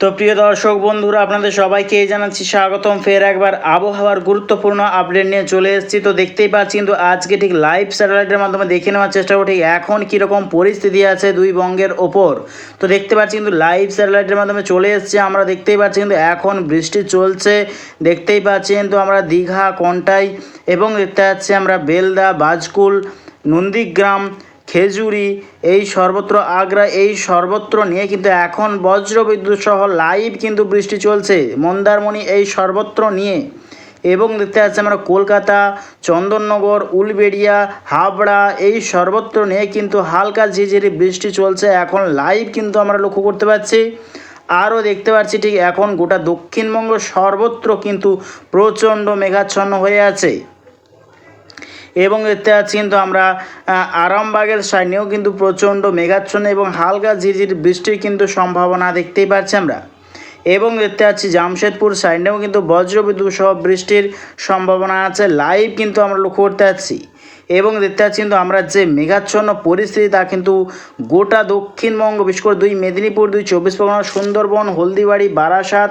তো প্রিয় দর্শক বন্ধুরা, আপনাদের সবাইকে জানাচ্ছি স্বাগতম। ফের একবার আবহাওয়ার গুরুত্বপূর্ণ আপডেট নিয়ে চলে এসেছি। তো দেখতেই পাচ্ছি কিন্তু আজকে ঠিক লাইভ স্যাটেলাইটের মাধ্যমে দেখে নেওয়ার চেষ্টা করব, ঠিক এখন কীরকম পরিস্থিতি আছে দুই বঙ্গের ওপর। তো দেখতে পাচ্ছি কিন্তু লাইভ স্যাটেলাইটের মাধ্যমে চলে এসেছে, আমরা দেখতেই পাচ্ছি কিন্তু এখন বৃষ্টি চলছে। দেখতেই পাচ্ছি কিন্তু আমরা দীঘা, কন্টাই, এবং দেখতে পাচ্ছি আমরা বেলদা, বাজকুল, নন্দীগ্রাম খেজুরি, এই সর্বত্র আগ্রা, এই সর্বত্র নিয়ে কিন্তু এখন বজ্র বিদ্যুৎ সহ লাইভ কিন্তু বৃষ্টি চলছে। মন্দারমণি এই সর্বত্র নিয়ে। এবং দেখতে পাচ্ছি আমরা কলকাতা, চন্দননগর, উলবেড়িয়া, হাবড়া, এই সর্বত্র নিয়ে কিন্তু হালকা ঝিঝিরি বৃষ্টি চলছে। এখন লাইভ কিন্তু আমরা লক্ষ্য করতে পারছি আরও দেখতে পাচ্ছি ঠিক এখন গোটা দক্ষিণবঙ্গ সর্বত্র কিন্তু প্রচণ্ড মেঘাচ্ছন্ন হয়ে আছে। এবং এতে পাচ্ছি কিন্তু আমরা আরামবাগের সাইনেও কিন্তু প্রচণ্ড মেঘাচ্ছন্ন এবং হালকা ঝিরঝির বৃষ্টির কিন্তু সম্ভাবনা দেখতেই পাচ্ছি আমরা। এবং দেখতে পাচ্ছি জামশেদপুর সাইডেও কিন্তু বজ্রবিদ্যুৎ সহ বৃষ্টির সম্ভাবনা আছে। লাইভ কিন্তু আমরা লক্ষ্য করতে পারছি এবং দেখতে পাচ্ছি কিন্তু আমরা যে মেঘাচ্ছন্ন পরিস্থিতি তা কিন্তু গোটা দক্ষিণবঙ্গ, বিশেষ করে দুই মেদিনীপুর, দুই চব্বিশ পরগনা, সুন্দরবন, হলদিবাড়ি, বারাসাত,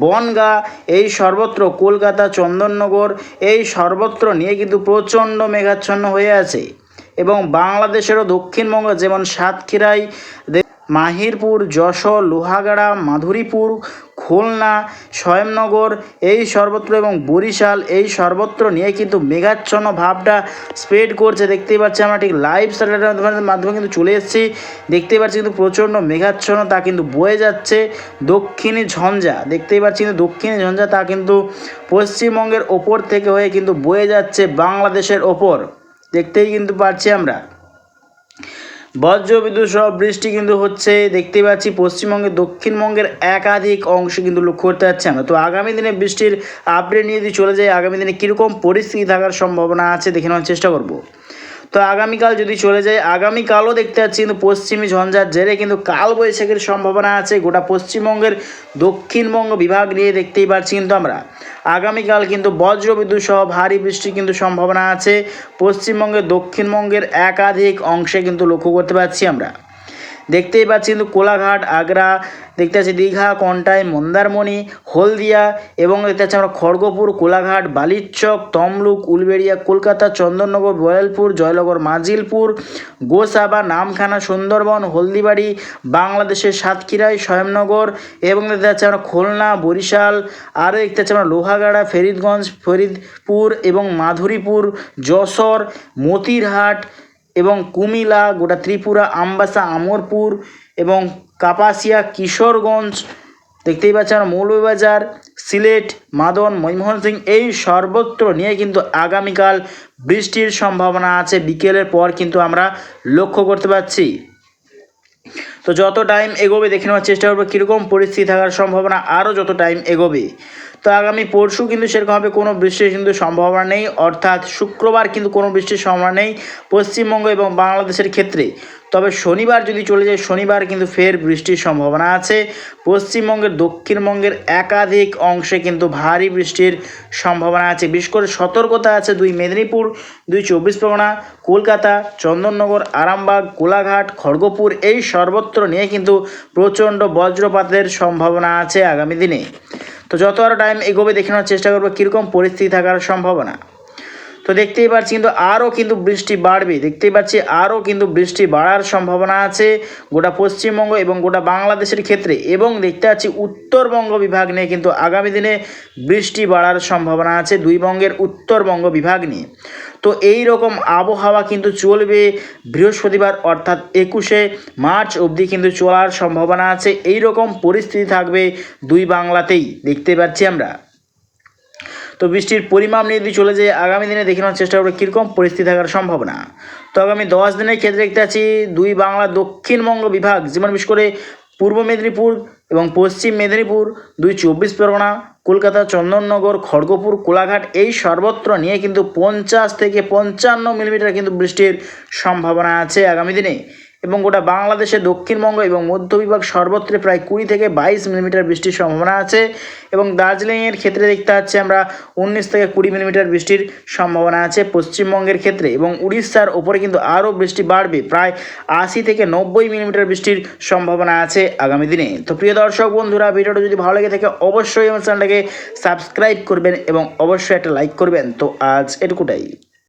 বনগা, এই সর্বত্র কলকাতা, চন্দননগর, এই সর্বত্র নিয়ে কিন্তু প্রচণ্ড মেঘাচ্ছন্ন হয়ে আছে। এবং বাংলাদেশেরও দক্ষিণবঙ্গ যেমন সাতক্ষীরাই মাহিরপুর, যশোর, লোহাগাড়া, মাধুরীপুর, খুলনা, স্বয়ংনগর, এই সর্বত্র এবং বরিশাল, এই সর্বত্র নিয়ে কিন্তু মেঘাচ্ছন্ন ভাবটা স্প্রেড করছে। দেখতেই পাচ্ছি আমরা ঠিক লাইভ স্যাটেলাইটের মাধ্যমে কিন্তু চলে এসেছি। দেখতেই পাচ্ছি কিন্তু প্রচণ্ড মেঘাচ্ছন্ন তা কিন্তু বয়ে যাচ্ছে দক্ষিণী ঝঞ্ঝা। দেখতেই পাচ্ছি কিন্তু দক্ষিণী ঝঞ্ঝা তা কিন্তু পশ্চিমবঙ্গের ওপর থেকে হয়ে কিন্তু বয়ে যাচ্ছে বাংলাদেশের ওপর। দেখতেই কিন্তু পাচ্ছি আমরা। বজ্র বিদ্যুৎ সহ বৃষ্টি কিন্তু হচ্ছে, দেখতে পাচ্ছি পশ্চিমবঙ্গের, দক্ষিণবঙ্গের একাধিক অংশে কিন্তু লক্ষ্য করতে পারছি আমরা। তো আগামী দিনে বৃষ্টির আপডেট নিয়ে যদি চলে যায় আগামী দিনে কীরকম পরিস্থিতি থাকার সম্ভাবনা আছে দেখে নেওয়ার চেষ্টা করব। তো আগামীকাল যদি চলে যায়, আগামীকালও দেখতে পাচ্ছি কিন্তু পশ্চিমী ঝঞ্ঝার জেরে কিন্তু কাল বৈশাখের সম্ভাবনা আছে। গোটা পশ্চিমবঙ্গের দক্ষিণবঙ্গ বিভাগ নিয়ে দেখতেই পারছি কিন্তু আমরা। আগামীকাল কিন্তু বজ্রবিদ্যুৎ সহ ভারী বৃষ্টির কিন্তু সম্ভাবনা আছে। পশ্চিমবঙ্গের দক্ষিণবঙ্গের একাধিক অংশে কিন্তু লক্ষ্য করতে পারছি আমরা। দেখতেই পাচ্ছি কিন্তু কোলাঘাট, আগ্রা, দেখতে পাচ্ছি দীঘা, কন্টাই, মন্দারমণি, হলদিয়া এবং দেখতে পাচ্ছি আমরা খড়গপুর, কোলাঘাট বালিরচক তমলুক, উলবেড়িয়া, কলকাতা, চন্দননগর বয়ালপুর জয়নগর, মাজিলপুর, গোসাবা, নামখানা, সুন্দরবন, হলদিবাড়ি, বাংলাদেশের সাতক্ষীরাই, স্বয়ংনগর এবং দেখতে পাচ্ছি আমরা খুলনা, বরিশাল, আরও দেখতে পাচ্ছি আমরা লোহাগাড়া, ফরিদগঞ্জ, ফরিদপুর এবং মাধুরীপুর, যশোর, মতিরহাট এবং কুমিলা গোটা ত্রিপুরা, আমবাসা, আমরপুর এবং কাপাসিয়া, কিশোরগঞ্জ, দেখতেই পাচ্ছেন আমরা মৌলভীবাজার, সিলেট, মাদন মনমোহন সিং এই সর্বত্র নিয়ে কিন্তু আগামীকাল বৃষ্টির সম্ভাবনা আছে। বিকেলের পর কিন্তু আমরা লক্ষ্য করতে পারছি তো যত টাইম এগোবে দেখে নেওয়ার চেষ্টা করব, কীরকম পরিস্থিতি থাকার সম্ভাবনা আরও যত টাইম এগোবে। তো আগামী পরশু কিন্তু সেরকমভাবে কোনো বৃষ্টির কিন্তু সম্ভাবনা নেই, অর্থাৎ শুক্রবার কিন্তু কোনো বৃষ্টির সম্ভাবনা নেই পশ্চিমবঙ্গ এবং বাংলাদেশের ক্ষেত্রে। তবে শনিবার যদি চলে যায়, শনিবার কিন্তু ফের বৃষ্টির সম্ভাবনা আছে। পশ্চিমবঙ্গের, দক্ষিণবঙ্গের একাধিক অংশে কিন্তু ভারী বৃষ্টির সম্ভাবনা আছে। বিশেষ করে সতর্কতা আছে দুই মেদিনীপুর, দুই চব্বিশ পরগনা, কলকাতা, চন্দননগর, আরামবাগ কোলাঘাট খড়গপুর, এই সর্বত্র নিয়ে কিন্তু প্রচণ্ড বজ্রপাতের সম্ভাবনা আছে আগামী দিনে। তো যত আরও টাইম এগোবে দেখে নেওয়ার চেষ্টা করব, কীরকম পরিস্থিতি থাকার সম্ভাবনা। তো দেখতেই পাচ্ছি কিন্তু আরও কিন্তু বৃষ্টি বাড়বে। দেখতেই পাচ্ছি আরও কিন্তু বৃষ্টি বাড়ার সম্ভাবনা আছে গোটা পশ্চিমবঙ্গ এবং গোটা বাংলাদেশের ক্ষেত্রে। এবং দেখতে পাচ্ছি উত্তরবঙ্গ বিভাগ নিয়ে কিন্তু আগামী দিনে বৃষ্টি বাড়ার সম্ভাবনা আছে দুই বঙ্গের উত্তরবঙ্গ বিভাগ নিয়ে। তো এই রকম আবহাওয়া কিন্তু চলবে বৃহস্পতিবার অর্থাৎ একুশে মার্চ অবধি কিন্তু চলার সম্ভাবনা আছে। এই রকম পরিস্থিতি থাকবে দুই বাংলাতেই, দেখতে পাচ্ছি আমরা। তো বৃষ্টির পরিমাণ নিয়ে যদি চলে যায় আগামী দিনে দেখে নেওয়ার চেষ্টা করব কীরকম পরিস্থিতি থাকার সম্ভাবনা। তো আগামী দশ দিনের ক্ষেত্রে দেখতে পাচ্ছি দুই বাংলা দক্ষিণবঙ্গ বিভাগ, যেমন বিশেষ করে পূর্ব মেদিনীপুর এবং পশ্চিম মেদিনীপুর, দুই চব্বিশ পরগনা, কলকাতা, চন্দননগর, খড়গপুর, কোলাঘাট, এই সর্বত্র নিয়ে কিন্তু পঞ্চাশ থেকে পঞ্চান্ন মিলিমিটার কিন্তু বৃষ্টির সম্ভাবনা আছে আগামী দিনে। এবং গোটা বাংলাদেশে দক্ষিণবঙ্গ এবং মধ্য বিভাগ সর্বত্র প্রায় কুড়ি থেকে বাইশ মিলিমিটার বৃষ্টির সম্ভাবনা আছে এবং দার্জিলিংয়ের ক্ষেত্রে দেখতে পাচ্ছি আমরা উনিশ থেকে কুড়ি মিলিমিটার বৃষ্টির সম্ভাবনা আছে পশ্চিমবঙ্গের ক্ষেত্রে এবং উড়িষ্যার ওপরে কিন্তু আরও বৃষ্টি বাড়বে। প্রায় আশি থেকে নব্বই মিলিমিটার বৃষ্টির সম্ভাবনা আছে আগামী দিনে। তো প্রিয় দর্শক বন্ধুরা, ভিডিওটা যদি ভালো লেগে থাকে অবশ্যই আমার চ্যানেলটাকে সাবস্ক্রাইব করবেন এবং অবশ্যই একটা লাইক করবেন। তো আজ এটুকুটাই।